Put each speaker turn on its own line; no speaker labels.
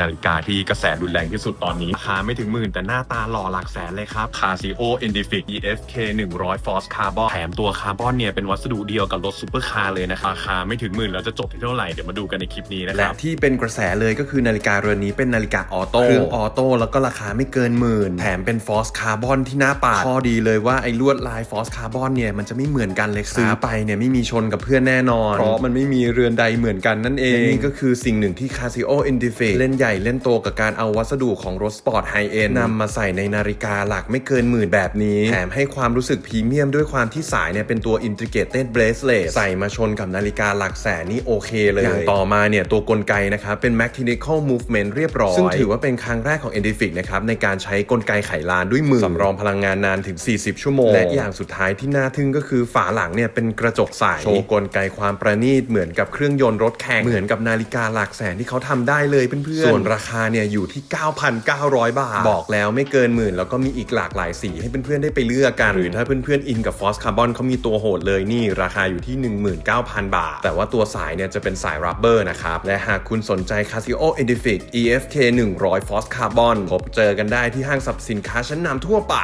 นาฬิกาที่กระแสรุนแรงที่สุดตอนนี้ราคาไม่ถึงหมื่น แต่หน้าตาหล่อหลักแสนเลยครับ Casio Indific EFK 100 Force Carbon แถมตัวคาร์บอนเนี่ยเป็นวัสดุเดียวกับรถซูเปอร์คาร์เลยนะครับราคาไม่ถึงหมื่นแล้วจะจบที่เท่าไหร่ เดี๋ยวมาดูกันในคลิปนี้นะค
และ
รับ
ที่เป็นกระแสเลยก็คือนาฬิกาเรือนนี้เป็นนาฬิกาออโต้เครื่องออโต้แล้วก็ราคาไม่เกินหมื่น แถมเป็นฟอสคาร์บอนที่หน้าปาดข้อดีเลยว่าไอ้ลวดลายฟอสคาร์บอนเนี่ยมันจะไม่เหมือนกันเลยครับซื้อไปเนี่ยไม่มีชนกับเพื่อนแน่นอนเพราะมันไม่มีเรือนใดเหมือนกันนั่นเองและนี่ก็คือสิ่งหนึ่งที่ Casio Indific เล่นใหญ่เล่นโตกับการเอาวัสดุของรถสปอร์ตไฮเอ็นนำมาใส่ในนาฬิกาหลักไม่เกินหมื่นแบบนี้ แถมให้ความรู้สึกพรีเมียมด้วยความที่สายเนี่ยเป็นตัว Integrated Bracelet ใส่มาชนกับนาฬิกาหลักแสนนี่โอเคเลย อย่างต่อมาเนี่ยตัวกลไกนะครับเป็น mechanical movement เรียบร้อย ซึ่งถือว่าเป็นครั้งแรกของ Edific นะครับในการใช้กลไกไขลานด้วยมือสำรองพลังงานนานถึง 40 ชั่วโมง และอย่างสุดท้ายที่น่าทึ่งก็คือฝาหลังเนี่ยเป็นกระจกใสโชว์กลไกความประณีตเหมือนกับเครื่องยนต์รถแข่งเหมือนกับนาฬิกาหลักแสนที่เขาทำได้เลยเพื่อนๆส่วนราคาเนี่ยอยู่ที่ 9,900 บาท บอกแล้วไม่เกินหมื่น แล้วก็มีอีกหลากหลายสีให้เพื่อนๆได้ไปเลือกกัน หรือถ้าเพื่อนๆอินกับฟอสคาร์บอนเขามีตัวโหดเลยนี่ ราคาอยู่ที่ 19,000 บาท แต่ว่าตัวสายเนี่ยจะเป็นสายรับเบอร์นะครับ และหากคุณสนใจ Casio Edific EFK 100 Force Carbon พบเจอกันได้ที่ห้างสรรพสินค้าชั้นนำทั่วไป